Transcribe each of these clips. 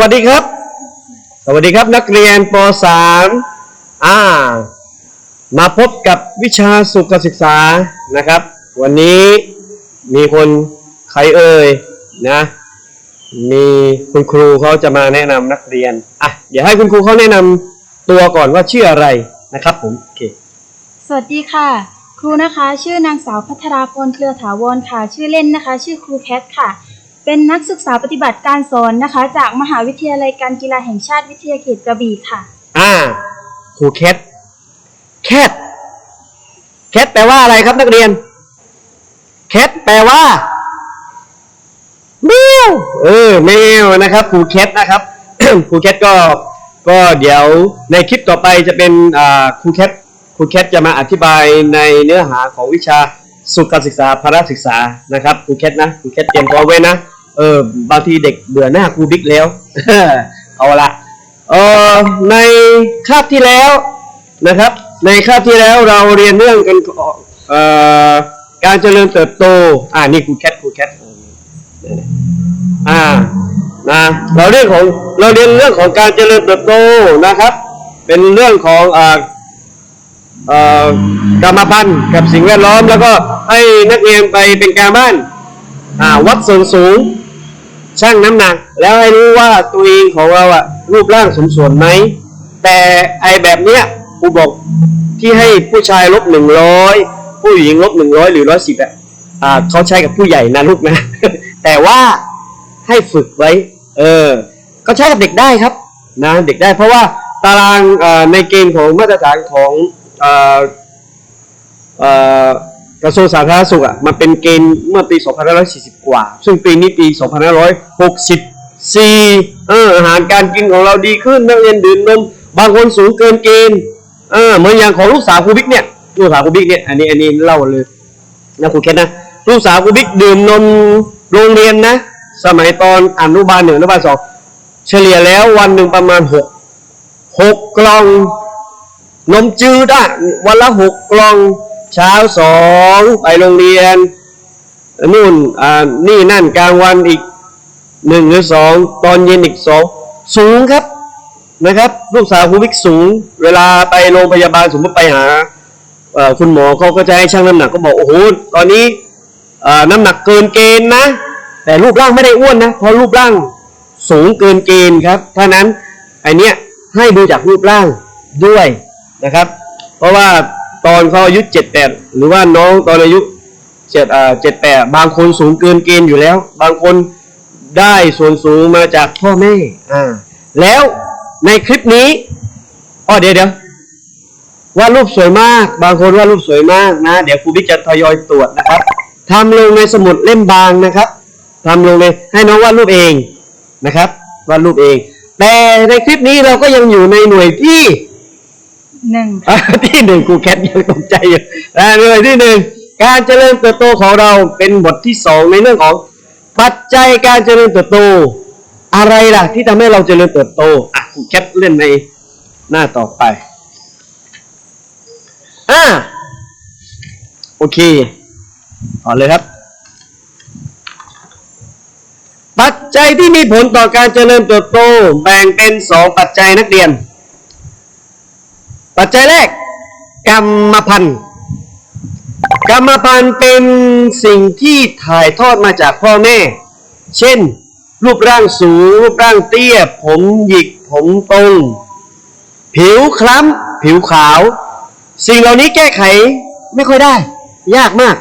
วัสดีครับ สวัสดีครับนักเรียนป .3 อ่า มาพบกับวิชาสุขศึกษานะครับ วันนี้มีคนใครเอ่ยนะ มีคุณครูเขาจะมาแนะนำนักเรียน อะ เดี๋ยวให้คุณครูเขาแนะนำตัวก่อนว่าชื่ออะไรนะครับผมโอเคสวัสดีค่ะ ครูนะคะ ชื่อนางสาวพัทราพลเครือถาวรค่ะ ชื่อเล่นนะคะ ชื่อครูแคทค่ะ เป็นนักศึกษาปฏิบัติการสอนนะคะ จากมหาวิทยาลัยการกีฬาแห่งชาติวิทยาเขตกระบี่ค่ะ อ่าครูแคทแคทแคทแปลว่าอะไรครับนักเรียนแคทแปลว่าแมวเออแมวนะครับครูแคทนะครับครูแคทก็ก็เดี๋ยวในคลิปต่อไปจะเป็นอ่าครูแคทครูแคทจะมาอธิบายในเนื้อหาของวิชาสุขศึกษาพละศึกษานะครับครูแคทนะครูแคทเตรียมพร้อมไว้นะ เออบางทีเด็กเบื่อหน้าครูบิ๊กแล้ว เอาละเอ่อในคาบที่แล้วนะครับ ในคาบที่แล้วเราเรียนเรื่องกันเอ่อการเจริญเติบโต อ่านี่ครูแคทครูแคทอ่านะเราเรื่องของเราเรียนเรื่องของการเจริญเติบโตนะครับ เป็นเรื่องของอ่าเอ่อกรรมพันธุ์กับสิ่งแวดล้อม แล้วก็ให้นักเรียนไปเป็นการบ้านอ่าวัดส่วนสูง ชั่งน้ำหนัก แล้วให้รู้ว่าตัวเองของเราอะรูปร่างสมส่วนไหม แต่ไอแบบเนี้ยครูบอกที่ให้ผู้ชายลบหนึ่งร้อยผู้หญิงลบหนึ่งร้อยหรือร้อยสิบอะอ่าเขาใช้กับผู้ใหญ่นะลูกนะ แต่ว่าให้ฝึกไว้ เออ ก็ใช้กับเด็กได้ครับนะเด็กได้เพราะว่าตารางในเกณฑ์ของมาตรฐานของอ่อเอ่อ กระทรวงสาธารณสุขอะมันเป็นเกณฑ์เมื่อปี 2540 กว่า ซึ่งปีนี้ปี 2564เอออาหารการกินของเราดีขึ้นนักเรียนดื่มนมบางคนสูงเกินเกณฑ์เออเหมือนอย่างของลูกสาวครูบิ๊กเนี่ยลูกสาวครูบิ๊กเนี่ยอันนี้อันนี้เล่าเลยนะครูแค่นะลูกสาวครูบิ๊กดื่มนมโรงเรียนนะ สมัยตอนอนุบาลหนึ่งอนุบาลสองเฉลี่ยแล้ววันหนึ่งประมาณหกหกกล่อง นมจืดอะวันละหกกล่อง เช้าสองไปโรงเรียนนู่นอ่านี่นั่นกลางวันอีกหนึ่งหรือสองตอนเย็นอีกสองสูงครับนะครับ ลูกสาวคุณวิกสูง เวลาไปโรงพยาบาลสมมติไปหาคุณหมอเขาก็จะให้ชั่งน้ำหนักก็บอกโอ้โหตอนนี้น้ำหนักเกินเกณฑ์นะ แต่รูปร่างไม่ได้อ้วนนะเพราะรูปร่างสูงเกินเกณฑ์ครับเพราะนั้นไอเนี้ยให้ดูจากรูปร่างด้วยนะครับ เพราะว่า ตอนเขาอายุเจ็ดแปดหรือว่าน้องตอนอายุเจ็ดอ่าเจ็ดแปดบางคนสูงเกินเกณฑ์อยู่แล้ว บางคนได้ส่วนสูงมาจากพ่อแม่อ่าแล้วในคลิปนี้อ๋อเดี๋ยวเดี๋ยววาดรูปสวยมาก บางคนวาดรูปสวยมากนะ เดี๋ยวครูบิ๊กจะทยอยตรวจนะครับทำลงในสมุดเล่มบางนะครับทำลงในให้น้องวาดรูปเองนะครับวาดรูปเอง แต่ในคลิปนี้เราก็ยังอยู่ในหน่วยที่ หนึ่งอ่าที่หนึ่งครูแคทยังตกใจอยู่อ่าหน่วยที่หนึ่งการเจริญเติบโตของเราเป็นบทที่สองในเรื่องของปัจจัยการเจริญเติบโต อะไรล่ะ ที่ทำให้เราเจริญเติบโตอะครูแคทเล่นในหน้าต่อไปอ่าโอเคต่อเลยครับ ปัจจัยที่มีผลต่อการเจริญเติบโตแบ่งเป็นสองปัจจัยนักเรียน ปัจจัยแรก กรรมพันธุ์กรรมพันธุ์เป็นสิ่งที่ถ่ายทอดมาจากพ่อแม่ เช่น รูปร่างสูง รูปร่างเตี้ย ผมหยิก ผมตรง ผิวคล้ำ ผิวขาว สิ่งเหล่านี้แก้ไขไม่ค่อยได้ ยากมาก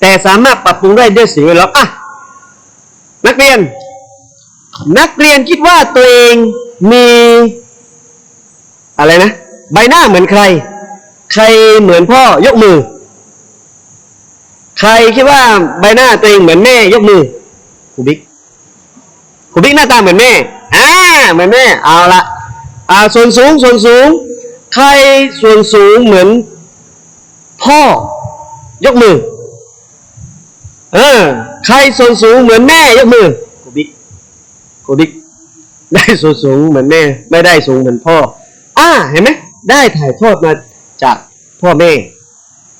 แต่สามารถปรับปรุงได้ด้วยสิ่งแวดล้อมอะ นักเรียน นักเรียนคิดว่าตัวเองมีอะไรนะ ใบหน้าเหมือนใคร ใครเหมือนพ่อยกมือ ใครคิดว่าใบหน้าตัวเองเหมือนแม่ ยกมือครูบิ๊กครูบิ๊กหน้าตาเหมือนแม่อ่าเหมือนแม่เอาละอ่าส่วนสูงส่วนสูง ใครส่วนสูงเหมือน พ่อ ยกมือ เออ ใครส่วนสูงเหมือนแม่ ยกมือครูบิ๊กครูบิ๊กได้สูงสูงเหมือนแม่ ไม่ได้สูงเหมือนพ่อ อ่า เห็นไหม ได้ถ่ายทอดมาจากพ่อแม่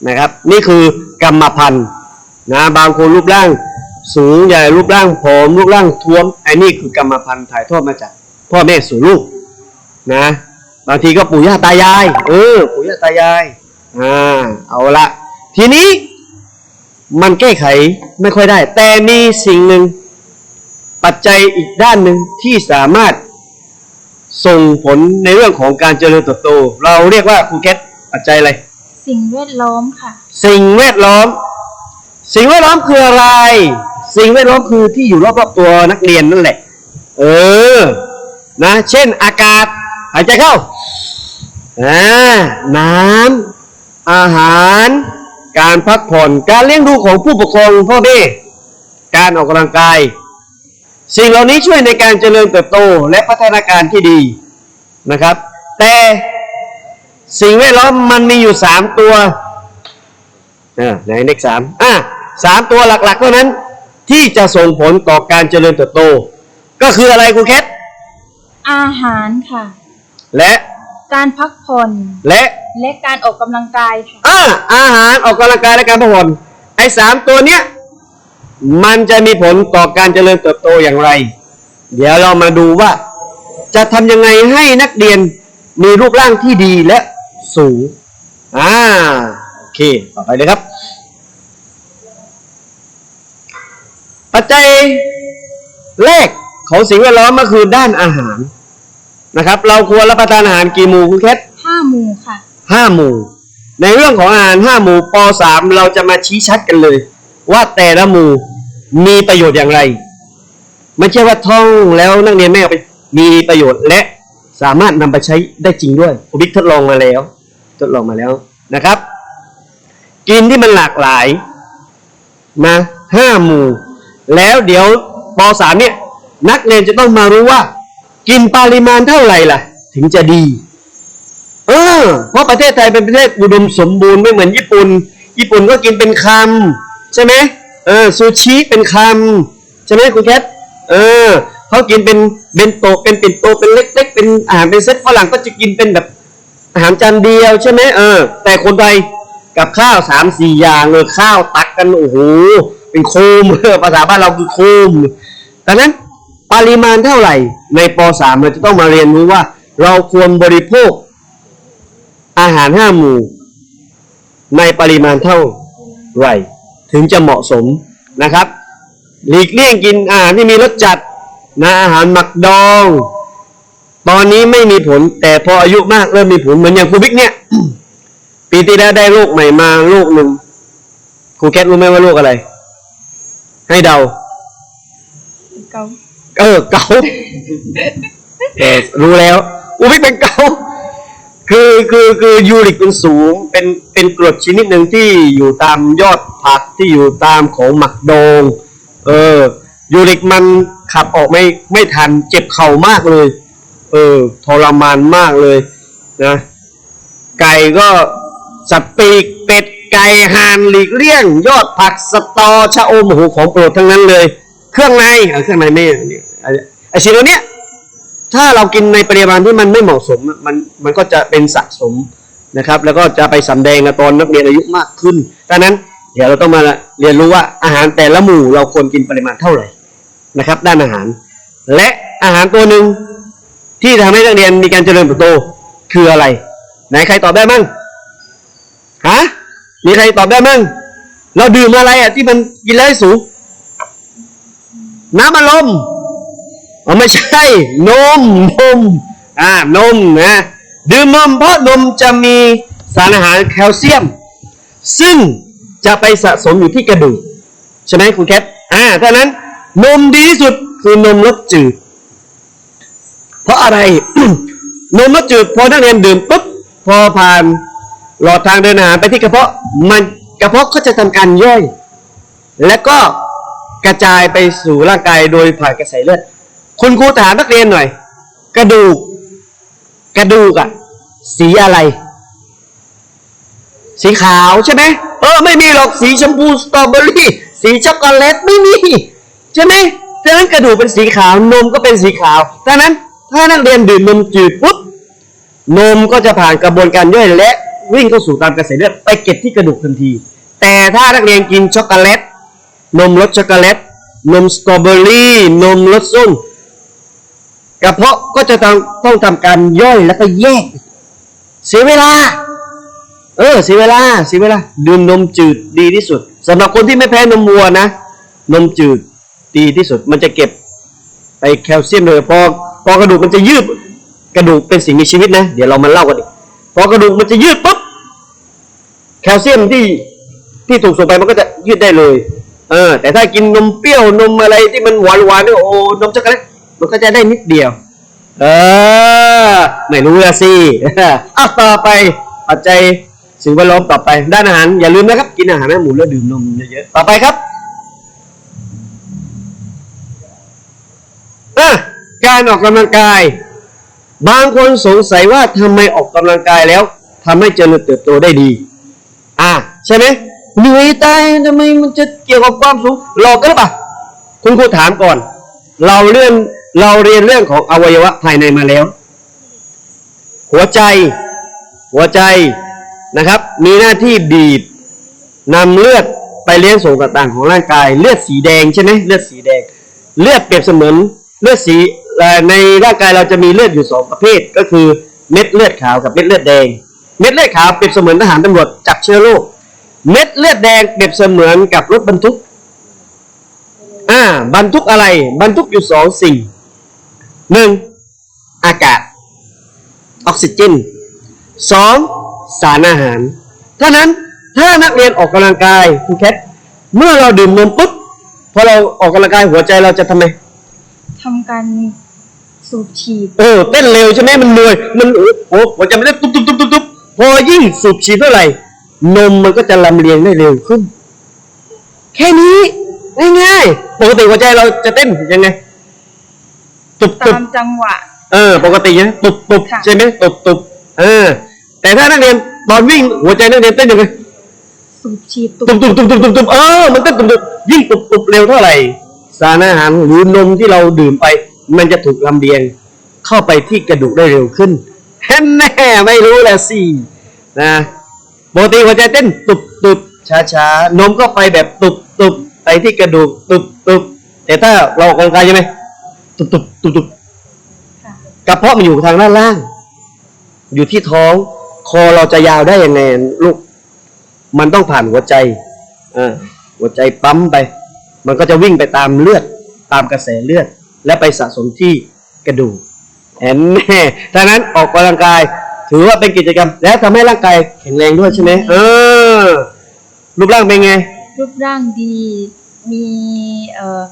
นะครับ นี่คือกรรมพันธุ์นะบางคนรูปร่างสูงใหญ่รูปร่างผอมรูปร่างท้วมไอ้นี่คือกรรมพันธุ์ถ่ายทอดมาจากพ่อแม่สู่ลูกนะบางทีก็ปู่ย่าตายาย เออปู่ย่าตายายอ่าเอาละทีนี้มันแก้ไขไม่ค่อยได้ แต่มีสิ่งหนึ่งปัจจัยอีกด้านหนึ่งที่สามารถ ส่งผลในเรื่องของการเจริญเติบโต เราเรียกว่าครูเกตปัจจัยอะไร สิ่งแวดล้อมค่ะ สิ่งแวดล้อม สิ่งแวดล้อมคืออะไร สิ่งแวดล้อมคือที่อยู่รอบๆตัวนักเรียนนั่นแหละ เออ นะ เช่น อากาศ หายใจเข้าอ่าน้ำ อาหาร การพักผ่อน การเลี้ยงดูของผู้ปกครองพ่อแม่ การออกกำลังกาย สิ่งเหล่านี้ช่วยในการเจริญเติบโตและพัฒนาการที่ดีนะครับ แต่สิ่งแวดล้อมมันมีอยู่สามตัวอ่าไหนเลขสามอ่าสามตัวหลักๆเท่านั้นที่จะส่งผลต่อการเจริญเติบโต ก็คืออะไรครูแคทอาหารค่ะ และการพักผ่อนและและการออกกำลังกายค่ะ อ่าอาหารออกกำลังกายและการพักผ่อนไอ้สามตัวเนี้ย มันจะมีผลต่อการเจริญเติบโตอย่างไร เดี๋ยวเรามาดูว่า จะทำยังไงให้นักเรียนมีรูปร่างที่ดีและสูง อ่า โอเค ต่อไปเลยครับ ปัจจัยแรกของสิ่งแวดล้อมก็คือด้านอาหารนะครับ เราควรรับประทานอาหารกี่หมู่คุณแคทห้าหมู่ค่ะห้าหมู่ ในเรื่องของอาหารห้าหมู่ปสามเราจะมาชี้ชัดกันเลย ว่าแต่ละหมู่ มีประโยชน์อย่างไร ไม่ใช่ว่าท่องแล้วนักเรียนไม่เอาไปมีประโยชน์และสามารถนำไปใช้ได้จริงด้วยผมบิ๊กทดลองมาแล้ว ทดลองมาแล้วนะครับ กินที่มันหลากหลายมาห้าหมู่ แล้วเดี๋ยวปสามเนี่ย นักเรียนจะต้องมารู้ว่า กินปริมาณเท่าไหร่ล่ะ ถึงจะดี เออ เพราะประเทศไทยเป็นประเทศอุดมสมบูรณ์ไม่เหมือนญี่ปุ่น ญี่ปุ่นก็กินเป็นคำใช่ไหม ออซูชิเป็นคำใช่ไหมคุณแคทเออเขากินเป็นเบนโตเป็นปิ่นโตเป็นเล็ก ๆ เป็นอาหารเป็นเซตฝรั่งก็จะกินเป็นแบบอาหารจานเดียวใช่ไหมเออ แต่คนไทยกับข้าวสามสี่อย่างเลยข้าวตักกันโอ้โหเป็นโคมภาษาบ้านเราคือโคมดังนั้นปริมาณเท่าไหร่ในป .3 เราจะต้องมาเรียนรู้ว่า เราควรบริโภค อาหารห้าหมู่ ในปริมาณเท่าไหร่ ถึงจะเหมาะสมนะครับหลีกเลี่ยงกินอาหารที่มีรสจัดนะอาหารหมักดอง ตอนนี้ไม่มีผลแต่พออายุมากเริ่มมีผลเหมือนอย่างครูบิ๊กเนี่ย ปีที่แล้วได้โรคใหม่มาโรคหนึ่งครูแคทรู้ไหมว่าโรคอะไร ให้เดาเกาเออเกาเออรู้แล้วอูไม่เป็นเกา คือคือคือยูริกเป็นสูงเป็นเป็นกรดชนิดหนึ่งที่อยู่ตามยอดผักที่อยู่ตามของหมักดองเออยูริกมันขับออกไม่ไม่ทันเจ็บเข่ามากเลย เออทรมานมากเลยนะไก่ก็สัตว์ปีกเป็ดไก่ห่านหลีกเลี่ยง ยอดผักสตอชะอมโอ้โหของโปรดทั้งนั้นเลย เครื่องในเครื่องในไม่ไอ้ไอสิ่งเนี้ย ถ้าเรากินในปริมาณที่มันไม่เหมาะสมมันมันก็จะเป็นสะสมนะครับ แล้วก็จะไปสำแดงตอนนักเรียนอายุมากขึ้นดังนั้นเดี๋ยวเราต้องมาเรียนรู้ว่าอาหารแต่ละหมู่เราควรกินปริมาณเท่าไหร่นะครับ ด้านอาหาร และอาหารตัวหนึ่งที่ทำให้นักเรียนมีการเจริญเติบโตคืออะไร ไหนใครตอบได้มั่งฮะมีใครตอบได้มั่งเราดื่มอะไรอะที่มันกินแล้วให้สูงน้ำอัดลม อ๋อไม่ใช่ นมนมอ่านมนะดื่มนมเพราะนมจะมีสารอาหารแคลเซียม ซึ่งจะไปสะสมอยู่ที่กระดูกใช่ไหมคุณแคทอ่าถ้านั้นนมดีที่สุดคือนมรสจืด เพราะอะไร นมรสจืดพอนักเรียนดื่มปุ๊บพอผ่านหลอดทางเดินอาหารไปที่กระเพาะมันกระเพาะก็จะทำการย่อย แล้วก็กระจายไปสู่ร่างกายโดยผ่านกระแสเลือด คุณครูถามนักเรียนหน่อย กระดูก กระดูกอะสีอะไร สีขาวใช่ไหมเออไม่มีหรอกสีชมพูสตรอเบอรี่สีช็อกโกแลตไม่มีใช่ไหมดังนั้นกระดูกเป็นสีขาวนมก็เป็นสีขาวดังนั้นถ้านักเรียนดื่มนมจืดปุ๊บนมก็จะผ่านกระบวนการย่อยและวิ่งเข้าสู่ตามกระแสเลือดไปเก็บที่กระดูกทันที แต่ถ้านักเรียนกินช็อกโกแลตนมรสช็อกโกแลตนมสตรอเบอรี่นมรสส้ม กระเพาะก็จะต้องต้องทำการย่อยแล้วก็แยก เสียเวลา เออ เสียเวลา เสียเวลา ดื่มนมจืดดีที่สุดสำหรับคนที่ไม่แพ้นมวัวนะ นมจืดดีที่สุด มันจะเก็บไอแคลเซียมเลยพอพอกระดูกมันจะยืดกระดูกเป็นสิ่งมีชีวิตนะ เดี๋ยวเรามาเล่ากันดิพอกระดูกมันจะยืดปุ๊บแคลเซียมที่ที่ถูกส่งไปมันก็จะยืดได้เลย เออ แต่ถ้ากินนมเปรี้ยวนมอะไรที่มันหวานหวานๆเนี่ยโอ้นมช็อกโกแลต มันก็จะได้นิดเดียว เออ ไม่รู้ละสิอะต่อไปปัจจัยสิ่งแวดล้อมต่อไป ด้านอาหาร อย่าลืมนะครับ กินอาหารให้หมูแล้วดื่มนมเยอะๆต่อไปครับอะการออกกำลังกาย บางคนสงสัยว่าทำไมออกกำลังกายแล้วทำให้เจริญเติบโตได้ดี อะใช่ไหมเหนื่อยตายทำไมมันจะเกี่ยวกับความสูงหลอกกันหรือเปล่าคุณครูถามก่อน เราเรื่อง เราเรียนเรื่องของอวัยวะภายในมาแล้ว หัวใจ หัวใจนะครับ มีหน้าที่บีบนำเลือดไปเลี้ยงส่วนต่างๆของร่างกาย เลือดสีแดงใช่ไหมเลือดสีแดง เลือดเปรียบเสมือนเลือดสีในร่างกายเราจะมีเลือดอยู่สองประเภท ก็คือเม็ดเลือดขาวกับเม็ดเลือดแดง เม็ดเลือดขาวเปรียบเสมือนทหารตำรวจจับเชื้อโรคเม็ดเลือดแดงเปรียบเสมือนกับรถบรรทุก อ่า บรรทุกอะไร บรรทุกอยู่สองสิ่ง หนึ่งอากาศ ออกซิเจนสองสารอาหารเท่านั้นถ้านักเรียนออกกำลังกายคุณแคทเมื่อเราดื่มนมปุ๊บพอเราออกกำลังกายหัวใจเราจะทำไมทำการสูบฉีดเออเต้นเร็วใช่ไหมมันเหนื่อยมันโอ้โหหัวใจมันเต้นตุ๊บตุ๊บตุ๊บตุ๊บตุ๊บพอยิ่งสูบฉีดเท่าไหร่ นมมันก็จะลำเลียงได้เร็วขึ้น แค่นี้ง่ายๆปกติหัวใจเราจะเต้นยังไง ตุบตุบตามจังหวะ เออ ปกตินะตุบตุบค่ะ ใช่ไหมตุบตุบเออ แต่ถ้านักเรียนตอนวิ่งหัวใจนักเรียนเต้นยังไงสูบฉีดตุตุบตุบตุบตุบตุบตุบเออมันเต้นตุบตุบยิ่งตุบตุบเร็วเท่าไหร่ สารอาหารหรือนมที่เราดื่มไป มันจะถูกลำเลียง เข้าไปที่กระดูกได้เร็วขึ้นแฮ่แน่ไม่รู้แหละสินะปกติหัวใจเต้นตุบตุบช้าช้าๆนมก็ไปแบบตุบตุบไปที่กระดูกตุบตุบแต่ถ้าเราออกกำลังกายใช่ไหม ตุบตุบตุบตุบค่ะกระเพาะมันอยู่ทางด้านล่าง อยู่ที่ท้อง คอเราจะยาวได้ยังไงลูก มันต้องผ่านหัวใจอ่าหัวใจปั๊มไป มันก็จะวิ่งไปตามเลือด ตามกระแสเลือด และไปสะสมที่กระดูกเห็นแน่ดังนั้นออกกำลังกาย ถือว่าเป็นกิจกรรม และทำให้ร่างกายแข็งแรงด้วยใช่ไหมเออรูปร่างเป็นไง รูปร่างดี มีเอ่อ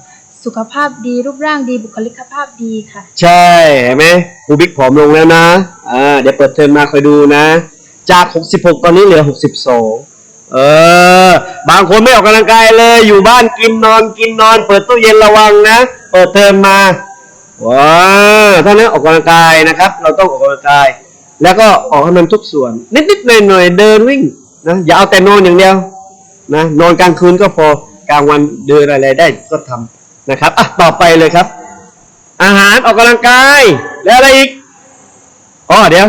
สุขภาพดีรูปร่างดีบุคลิกภาพดีค่ะ ใช่เห็นไหมครูบิ๊กผอมลงแล้วนะอ่าเดี๋ยวเปิดเทอมมาคอยดูนะ จาก 66 ตอนนี้เหลือ 62 เออ บางคนไม่ออกกำลังกายเลย อยู่บ้านกินนอนกินนอน เปิดตู้เย็นระวังนะ เปิดเทอมมาว้าถ้านั้นออกกำลังกายนะครับ เราต้องออกกำลังกาย แล้วก็ออกให้มันทุกส่วน นิดๆหน่อยๆเดินวิ่งนะอย่าเอาแต่นอนอย่างเดียวนะนอนกลางคืนก็พอกลางวันเดินอะไรได้ก็ทำ นะครับอะต่อไปเลยครับ อาหารออกกำลังกายแล้วอะไรอีกอ๋อเดี๋ยว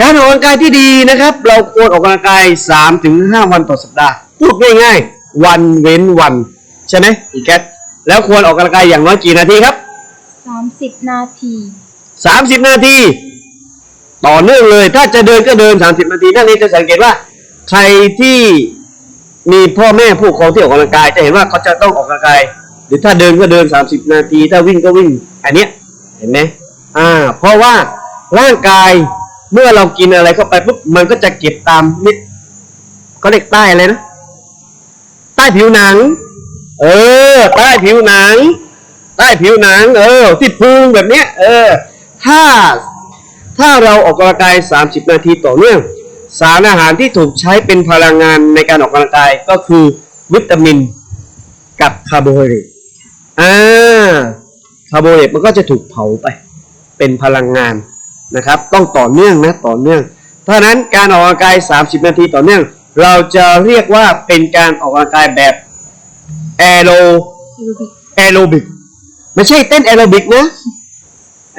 การออกกำลังกายที่ดีนะครับ เราควรออกกำลังกายสามถึงห้าวันต่อสัปดาห์พูดง่ายๆวันเว้นวัน ใช่ไหมอีกแคทแล้วควรออกกำลังกายอย่างน้อยกี่นาทีครับ30 นาทีสามสิบนาที ต่อเนื่องเลย ถ้าจะเดินก็เดินสามสิบนาทีท่านนี้จะสังเกตว่า ใครที่มีพ่อแม่ผู้ปกครองที่ออกกำลังกาย จะเห็นว่าเขาจะต้องออกกำลังกาย หรือถ้าเดินก็เดินสามสิบนาที ถ้าวิ่งก็วิ่ง อันเนี้ยเห็นไหมอ่า เพราะว่าร่างกายเมื่อเรากินอะไรเข้าไปปุ๊บมันก็จะเก็บตามนิดก็เรียกใต้อะไรนะใต้ผิวหนัง เออ ใต้ผิวหนัง ใต้ผิวหนัง เออ ที่พุงแบบเนี้ย เออ ถ้าถ้าเราออกกำลังกาย 30 นาทีต่อเนื่องสารอาหารที่ถูกใช้เป็นพลังงานในการออกกำลังกายก็คือวิตามินกับคาร์โบไฮเดรต อ่าคาร์โบไฮเดรตมันก็จะถูกเผาไป เป็นพลังงานนะครับ ต้องต่อเนื่องนะต่อเนื่องเพราะนั้นการออกกำลังกาย 30 นาทีต่อเนื่อง เราจะเรียกว่าเป็นการออกกำลังกายแบบแอโรแอโรบิกไม่ใช่เต้นแอโรบิกนะ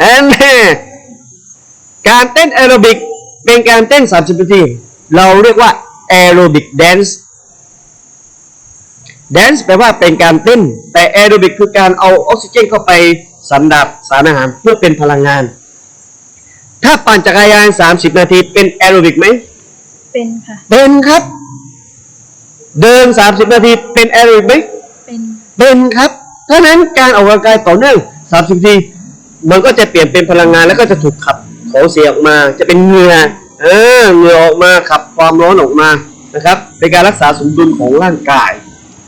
อันแน่การเต้นแอโรบิกเป็นการเต้น 30 นาที เราเรียกว่าแอโรบิกแดนซ์ dance แปลว่าเป็นการเต้น แต่แอโรบิกคือการเอาออกซิเจนเข้าไปสันดับสารอาหารเพื่อเป็นพลังงาน ถ้าปั่นจักรยาน 30 นาทีเป็นแอโรบิกไหม เป็นค่ะ เป็นครับ เดิน 30 นาทีเป็นแอโรบิกไหม เป็น เป็นครับ เพราะฉะนั้นการออกกำลังกายต่อเนื่อง 30 นาที มันก็จะเปลี่ยนเป็นพลังงานแล้วก็จะถูกขับของเสียออกมา จะเป็นเหงื่อเออเหงื่อออกมาขับความร้อนออกมานะครับ เป็นการรักษาสมดุลของร่างกาย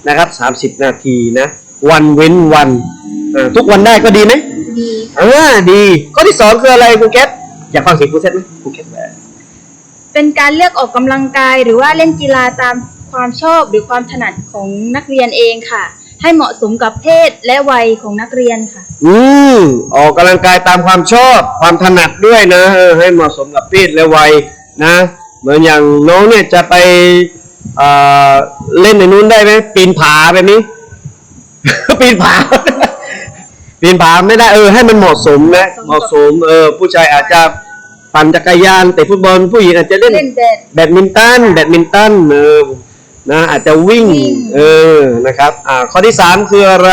นะครับ 30 นาทีนะวันเว้นวันเออทุกวันได้ก็ดีไหมดีเออดีข้อที่สองคืออะไรครูแก๊ปอยากฟังเสียงครูเซตไหมครูแก๊ปแบบเป็นการเลือกออกกำลังกายหรือว่าเล่นกีฬาตามความชอบหรือความถนัดของนักเรียนเองค่ะ ให้เหมาะสมกับเพศและวัยของนักเรียนค่ะ อืมออกกำลังกายตามความชอบ ความถนัดด้วยนะเออให้เหมาะสมกับเพศและวัยนะ เหมือนอย่างน้องเนี่ยจะไป เอ่อเล่นในนู้นได้ไหมปีนผาแบบนี้ ปีนผา ปีนผาไม่ได้เออให้มันเหมาะสมนะเหมาะสมเออผู้ชายอาจจะปั่นจักรยานเตะฟุตบอลผู้หญิงอาจจะเล่นเล่นแบดแบดมินตันแบดมินตันเออนะอาจจะวิ่งวิ่ง เออนะครับ อ่า ข้อที่สามคืออะไร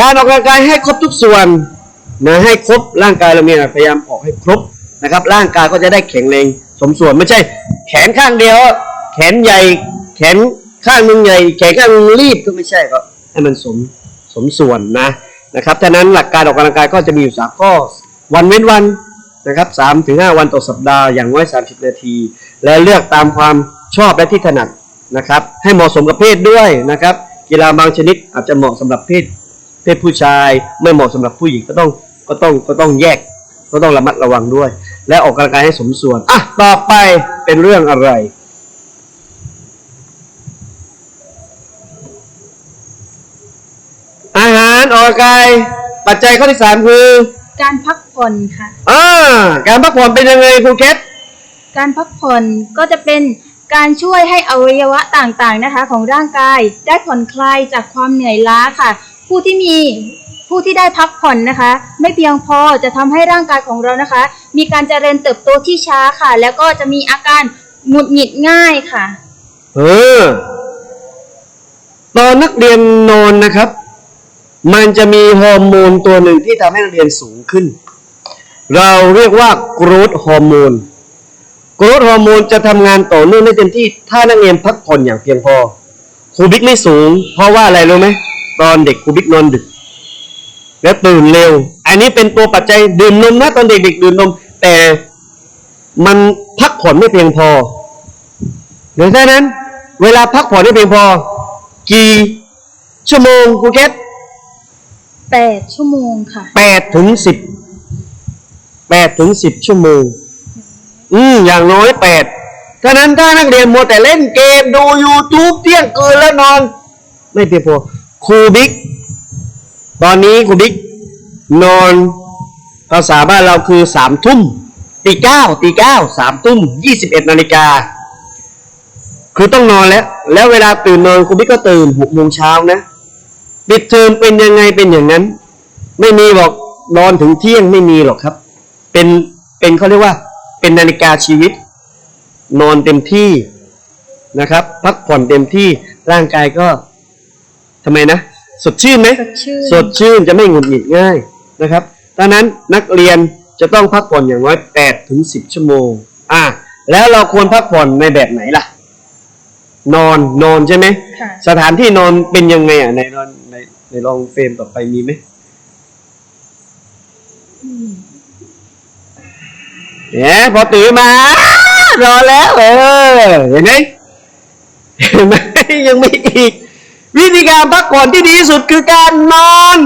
การออกกำลังกายให้ครบทุกส่วนนะให้ครบร่างกายเราเนี่ยพยายามออกให้ครบนะครับ ร่างกายก็จะได้แข็งแรง สมส่วนไม่ใช่ แขนข้างเดียว แขนใหญ่ แขนข้างหนึงใหญ่ แขนข้างหนึงรีบก็ไม่ใช่ก็ให้มันสมสมส่วนนะนะครับฉะนั้นหลักการออกกำลังกายก็จะมีอยู่สามข้อวันเว้นวันนะครับสามถึงห้าวันต่อสัปดาห์อย่างน้อยสามสิบนาที และเลือกตามความชอบและที่ถนัดนะครับ ให้เหมาะสมกับเพศด้วยนะครับ กีฬาบางชนิดอาจจะเหมาะสำหรับเพศ เพศผู้ชายไม่เหมาะสำหรับผู้หญิงก็ต้องก็ต้องก็ต้องแยก ก็ต้องระมัดระวังด้วย และออกกำลังกายให้สมส่วน อะ ต่อไปเป็นเรื่องอะไร อาหารออกกำลังกาย ปัจจัยข้อที่สามคือการพักผ่อนค่ะ อ่าการพักผ่อนเป็นยังไงครูแคทการพักผ่อนก็จะเป็นการช่วยให้อวัยวะต่างๆนะคะ ของร่างกายได้ผ่อนคลายจากความเหนื่อยล้าค่ะ ผู้ที่มี ผู้ที่ได้พักผ่อนนะคะ ไม่เพียงพอจะทำให้ร่างกายของเรานะคะ มีการเจริญเติบโตที่ช้าค่ะ แล้วก็จะมีอาการหงุดหงิดง่ายค่ะ เออ ตอนนักเรียนนอนนะครับ มันจะมีฮอร์โมนตัวหนึ่งที่ทำให้นักเรียนสูงขึ้น เราเรียกว่า growth ฮอร์โมน growth ฮอร์โมนจะทำงานต่อเนื่องได้เต็มที่ ถ้านักเรียนพักผ่อนอย่างเพียงพอครูบิ๊กไม่สูง เพราะว่าอะไรรู้ไหมตอนเด็กครูบิ๊กนอนดึก แล้วตื่นเร็ว อันนี้เป็นตัวปัจจัยดื่มนมนะตอนเด็กๆดื่มนม แต่มันพักผ่อนไม่เพียงพอดังนั้น เวลาพักผ่อนไม่เพียงพอ กี่ชั่วโมงครูแคท8ชั่วโมงค่ะแปดถึงสิบแปดถึงสิบชั่วโมง อืมอย่างน้อยแปดฉะนั้นถ้านักเรียนมัวแต่เล่นเกมดู YouTube เที่ยงคืนแล้วนอน ไม่เพียงพอครูบิ๊ก ตอนนี้ครูบิ๊กนอนภาษาบ้านเราคือสามทุ่มตีเก้าตีเก้าสามทุ่มยี่สิบเอ็ดนาฬิกาคือต้องนอนแล้ว แล้วเวลาตื่นนอนครูบิ๊กก็ตื่นหกโมงเช้านะปิดเทอมเป็นยังไงเป็นอย่างนั้น ไม่มีหรอกนอนถึงเที่ยงไม่มีหรอกครับ เป็นเป็นเขาเรียกว่า เป็นนาฬิกาชีวิต นอนเต็มที่นะครับ พักผ่อนเต็มที่ร่างกายก็ทำไมนะ สดชื่นไหมสดชื่นสดชื่นจะไม่หงุดหงิดง่ายนะครับดังนั้นนักเรียนจะต้องพักผ่อนอย่างน้อย8ถึง10 ชั่วโมง อะแล้วเราควรพักผ่อนในแบบไหนล่ะ นอนนอนใช่ไหมค่ะสถานที่นอนเป็นยังไงอะในนอนในในลองเฟรมต่อไปมีไหมเนี่ยพอตื่นมารอแล้วเออเห็นไหมเห็นไหมยังมีอีก วิธีการพักผ่อนที่ดีที่สุดคือการนอน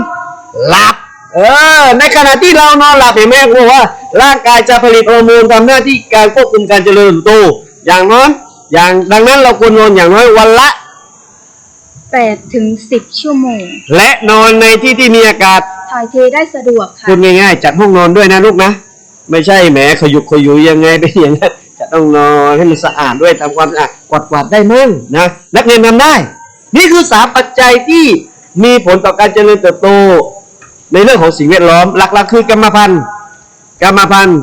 หลับ เออ ในขณะที่เรานอนหลับเห็นไหมครูว่า ร่างกายจะผลิตฮอร์โมนทำหน้าที่การควบคุมการเจริญเติบโต อย่างน้อยอย่างดังนั้นเราควรนอนอย่างน้อยวันละ8ถึง 10 ชั่วโมง และนอนในที่ที่มีอากาศถ่ายเทได้สะดวกค่ะพูดง่ายๆ จัดห้องนอนด้วยนะลูกนะ ไม่ใช่แหมขยุกขยุยยังไงเป็นอย่างนั้นจะต้องนอนให้มันสะอาดด้วยทำความสะอาดกวาดกวาดๆได้มั่งนะนักเรียนทำได้ นี่คือสามปัจจัยที่มีผลต่อการเจริญเติบโต ในเรื่องของสิ่งแวดล้อม หลักๆ คือกรรมพันธุ์กรรมพันธุ์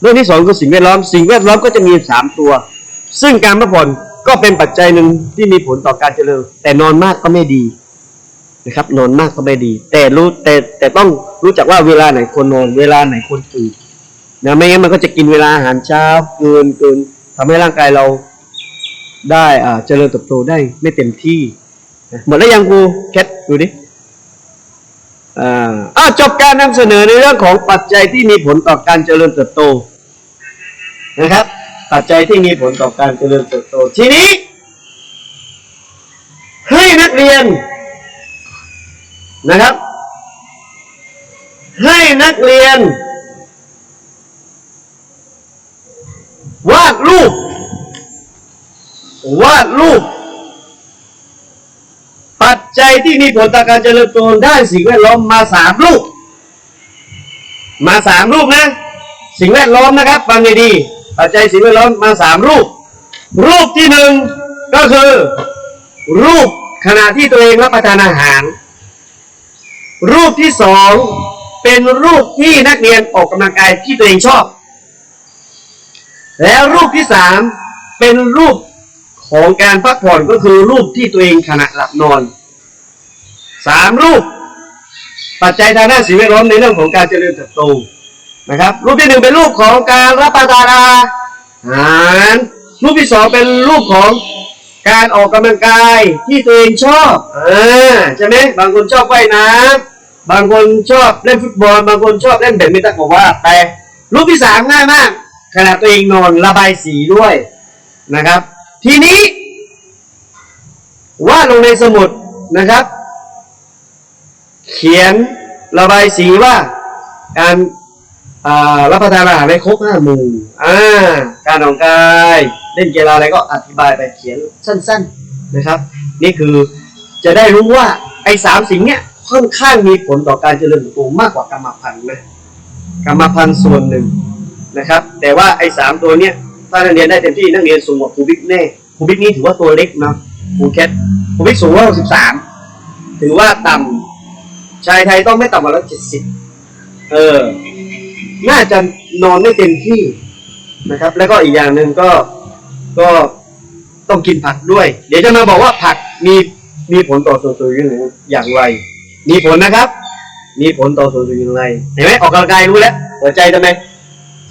เรื่องที่สองคือสิ่งแวดล้อม สิ่งแวดล้อมก็จะมีสามตัว ซึ่งการพักผ่อนก็เป็นปัจจัยหนึ่งที่มีผลต่อการเจริญ แต่นอนมากก็ไม่ดีนะครับ นอนมากก็ไม่ดี แต่รู้แต่แต่ต้องรู้จักว่าเวลาไหนควรนอน เวลาไหนควรตื่นนะไม่งั้นมันก็จะกินเวลาอาหารเช้าเกินเกินทำให้ร่างกายเรา ได้อ่าเจริญเติบโตได้ไม่เต็มที่ หมดแล้วยังกูแคทดูดิอ่าอ้าจบการนำเสนอในเรื่องของปัจจัยที่มีผลต่อการเจริญเติบโตนะครับ ปัจจัยที่มีผลต่อการเจริญเติบโต ทีนี้ ให้นักเรียนนะครับ ให้นักเรียนวาดรูป วาดรูป ปัจจัยที่มีผลต่อการเจริญเติบโตด้านสิ่งแวดล้อมมาสามรูป มาสามรูปนะ สิ่งแวดล้อมนะครับฟังดีๆปัจจัยสิ่งแวดล้อมมาสามรูป รูปที่หนึ่งก็คือ รูปขณะที่ตัวเองรับประทานอาหาร รูปที่สองเป็นรูปที่นักเรียนออกกำลังกายที่ตัวเองชอบ แล้วรูปที่สามเป็นรูป ของการพักผ่อนก็คือรูปที่ตัวเองขณะหลับนอนสามรูป ปัจจัยทางด้านสิ่งแวดล้อมในเรื่องของการเจริญเติบโตนะครับ รูปที่หนึ่งเป็นรูปของการรับประทานอาหารรูปที่สองเป็นรูปของการออกกำลังกายที่ตัวเองชอบอ่าใช่ไหมบางคนชอบว่ายน้ำบางคนชอบเล่นฟุตบอล บางคนชอบเล่นแบดมินตันบอกว่าแต่รูปที่สามง่ายมากขณะตัวเองนอนระบายสีด้วยนะครับ ทีนี้วาดลงในสมุดนะครับ เขียนระบายสีว่าการรับประทานอาหารให้ครบห้าหมู่อ่าการออกกำลังกายเล่นกีฬาอะไรก็อธิบายไปเขียนสั้น ๆนะครับ นี่คือจะได้รู้ว่าไอ้สามสิ่งเนี้ยค่อนข้างมีผลต่อการเจริญเติบโตมากกว่ากรรมพันธุ์นะกรรมพันธุ์ส่วนหนึ่งนะครับ แต่ว่าไอ้สามตัวเนี้ย ถ้านักเรียนได้เต็มที่นักเรียนสูงกว่าครูบิ๊กแน่ครูบิ๊กนี่ถือว่าตัวเล็กเนาะครูแคทครูบิ๊กสูงร้อยหกสิบสามถือว่าต่ำชายไทยต้องไม่ต่ำกว่าร้อยเจ็ดสิบเออ น่าจะนอนไม่เต็มที่นะครับ แล้วก็อีกอย่างหนึ่งก็ก็ต้องกินผักด้วย เดี๋ยวจะมาบอกว่าผักมีมีผลต่อส่วนตัวอย่างอย่างไร มีผลนะครับ มีผลต่อส่วนตัวอย่างไรเห็นไหมออกกำลังกายรู้แล้วหัวใจทำไม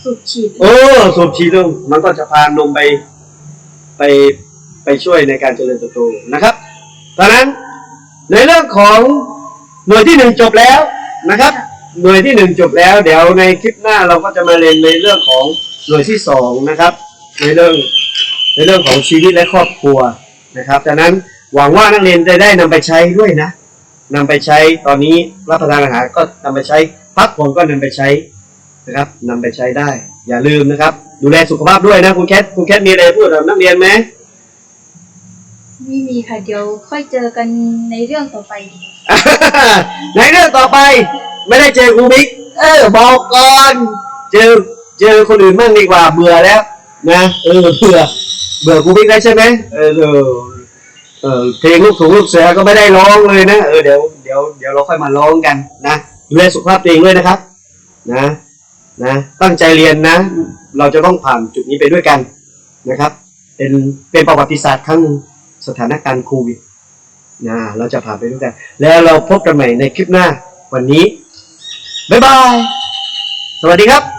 สูบฉีดโอ้สูบฉีดลงมันก็จะพานมไปไปไปช่วยในการเจริญเติบโตนะครับดังนั้นในเรื่องของหน่วยที่หนึ่งจบแล้วนะครับ หน่วยที่หนึ่งจบแล้ว เดี๋ยวในคลิปหน้าเราก็จะมาเรียนในเรื่องของหน่วยที่สองนะครับ ในเรื่องในเรื่องของชีวิตและครอบครัวนะครับดังนั้นหวังว่านักเรียนจะได้นำไปใช้ด้วยนะนำไปใช้ตอนนี้รับประทานอาหารก็นำไปใช้พักผ่อนก็นำไปใช้ นะครับนำไปใช้ได้ อย่าลืมนะครับ ดูแลสุขภาพด้วยนะคุณแคทคุณแคทมีอะไรพูดกับนักเรียนไหมไม่มีค่ะเดี๋ยวค่อยเจอกันในเรื่องต่อไปดีในเรื่องต่อไป ไม่ได้เจอครูบิ๊กเออบอกก่อนเจอเจอคนอื่นบ้างดีกว่าเบื่อแล้ว นะเออเบื่อเบื่อครูบิ๊กแล้วใช่ไหมเออเออเออเพลงลูกสูงลูกเสือก็ไม่ได้ร้องเลยนะเออเดี๋ยวเดี๋ยวเดี๋ยวเราค่อยมาร้องกันนะดูแลสุขภาพตัวเองด้วยนะครับ นะ นะตั้งใจเรียนนะ เราจะต้องผ่านจุดนี้ไปด้วยกันนะครับ เป็นเป็นประวัติศาสตร์ครั้งหนึ่งสถานการณ์โควิดนะเราจะผ่านไปด้วยกัน แล้วเราพบกันใหม่ในคลิปหน้าวันนี้ บ๊ายบาย สวัสดีครับ